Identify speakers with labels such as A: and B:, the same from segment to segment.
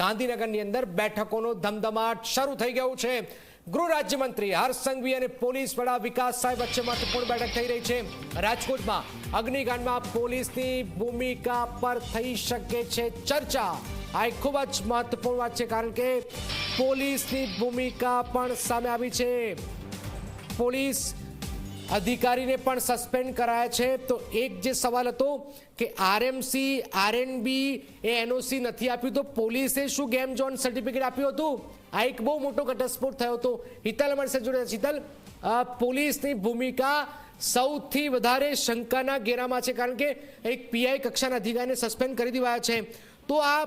A: ગાંધીનગરની અંદર બેઠકોનો ધમધમાટ શરૂ થઈ ગયો છે. ગૃહ રાજ્યમંત્રી હર્ષ સંઘવી અને પોલીસ વડા વિકાસ સાહેબ વચ્ચે મહત્વપૂર્ણ બેઠક થઈ રહી છે. રાજકોટમાં અગ્નિકાંડમાં પોલીસની ભૂમિકા પર થઈ શકે છે ચર્ચા. આ એક ખૂબ જ મહત્વપૂર્ણ વાત છે કારણ કે પોલીસની ભૂમિકા પણ સામે આવી છે. પોલીસ અધિકારીને પણ સસ્પેન્ડ કરાયા છે. તો એક જે સવાલ હતો કે આરએમસી, આરએનબી એ એનઓસી નથી આપ્યું, તો પોલીસે શું ગેમ જોન સર્ટિફિકેટ આપ્યું હતું? આ એક બહુ મોટો ઘટસ્ફોટ થયો હતો. હિતલ અમારી સાથે જોડે શીતલ પોલીસની ભૂમિકા સૌથી વધારે શંકાના ઘેરામાં છે, કારણ કે એક પીઆઈ કક્ષાના અધિકારીને સસ્પેન્ડ કરી દેવાયા છે. તો આ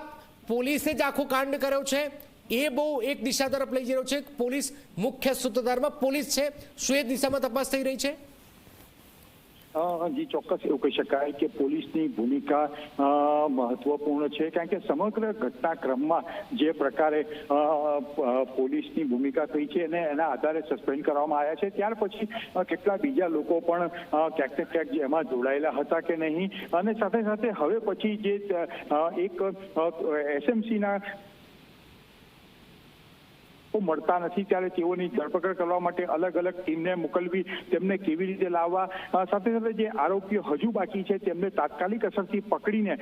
A: પોલીસે જ આખું કાંડ કર્યો છે. એ બહુ એક દિશા તરફ લઈ જઈ રહ્યો છે. પોલીસ મુખ્ય સૂત્રધારમાં પોલીસ છે. શું એ દિશામાં તપાસ થઈ રહી છે?
B: જી, ચોક્કસ એવું કહી શકાય કે પોલીસની ભૂમિકા મહત્વપૂર્ણ છે. કારણ કે સમગ્ર ઘટનાક્રમમાં જે પ્રકારે પોલીસની ભૂમિકા થઈ છે અને એના આધારે સસ્પેન્ડ કરવામાં આવ્યા છે. ત્યાર પછી કેટલા બીજા લોકો પણ ક્યાંક ને ક્યાંક એમાં જોડાયેલા હતા કે નહીં? અને સાથે સાથે હવે પછી જે એક એસએમસીના મળતા નથી. ત્યારે તેઓની ધરપકડ કરવા માટે અલગ અલગ ટીમને મોકલવી, તેમને કેવી રીતે લાવવા સાથે સાથે જે આરોપીઓ હજુ બાકી છે, તેમને તાત્કાલિક અસરથી પકડીને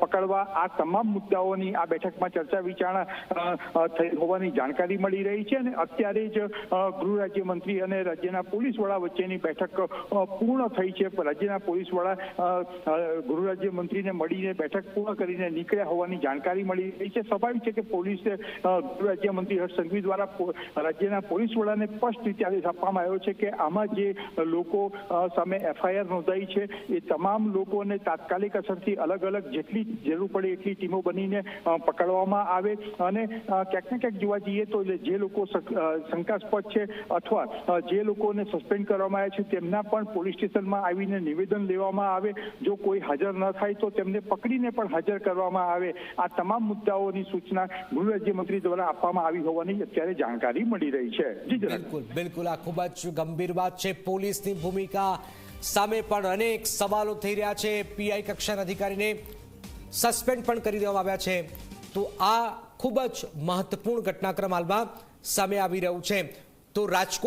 B: પકડવા આ તમામ મુદ્દાઓની આ બેઠકમાં ચર્ચા વિચારણા થઈ હોવાની જાણકારી મળી રહી છે અને અત્યારે જ ગૃહ રાજ્યમંત્રી અને રાજ્યના પોલીસ વડા વચ્ચેની બેઠક પૂર્ણ થઈ છે. રાજ્યના પોલીસ વડા ગૃહ રાજ્યમંત્રીને મળીને બેઠક પૂર્ણ કરીને નીકળ્યા હોવાની જાણકારી મળી રહી છે. સ્વાભાવિક છે કે પોલીસે ગૃહ રાજ્યમંત્રી હર્ષ સંઘવી દ્વારા રાજ્યના પોલીસ વડાને સ્પષ્ટ રીતે આપવામાં આવ્યો છે કે આમાં જે લોકો સામે એફઆઈઆર નોંધાઈ છે, એ તમામ લોકોને તાત્કાલિક અસરથી અલગ અલગ જેટલી જરૂર પડે એટલી ટીમો બનીને પકડવામાં આવે. અને ક્યાંક ને ક્યાંક જોવા જઈએ તો જે લોકો શંકાસ્પદ છે અથવા જે લોકોને સસ્પેન્ડ કરવામાં આવ્યા છે તેમના પણ પોલીસ સ્ટેશનમાં આવીને નિવેદન લેવામાં આવે. જો કોઈ હાજર ન થાય તો તેમને પકડીને પણ હાજર કરવામાં આવે. આ તમામ મુદ્દાઓની સૂચના ગૃહ રાજ્યમંત્રી દ્વારા આપવામાં આવી હોવાની અત્યારે જાણકારી મળી રહી છે.
A: બિલકુલ બિલકુલ. આ ખૂબ જ ગંભીર વાત છે. પોલીસની ભૂમિકા સામે પણ અનેક સવાલો થઈ રહ્યા છે. પીઆઈ કક્ષાના અધિકારીને સસ્પેન્ડ પણ કરી દેવામાં આવ્યા છે. તો આ ખૂબ જ મહત્વપૂર્ણ ઘટનાક્રમ હાલમાં સામે આવી રહ્યું છે. તો રાજકોટ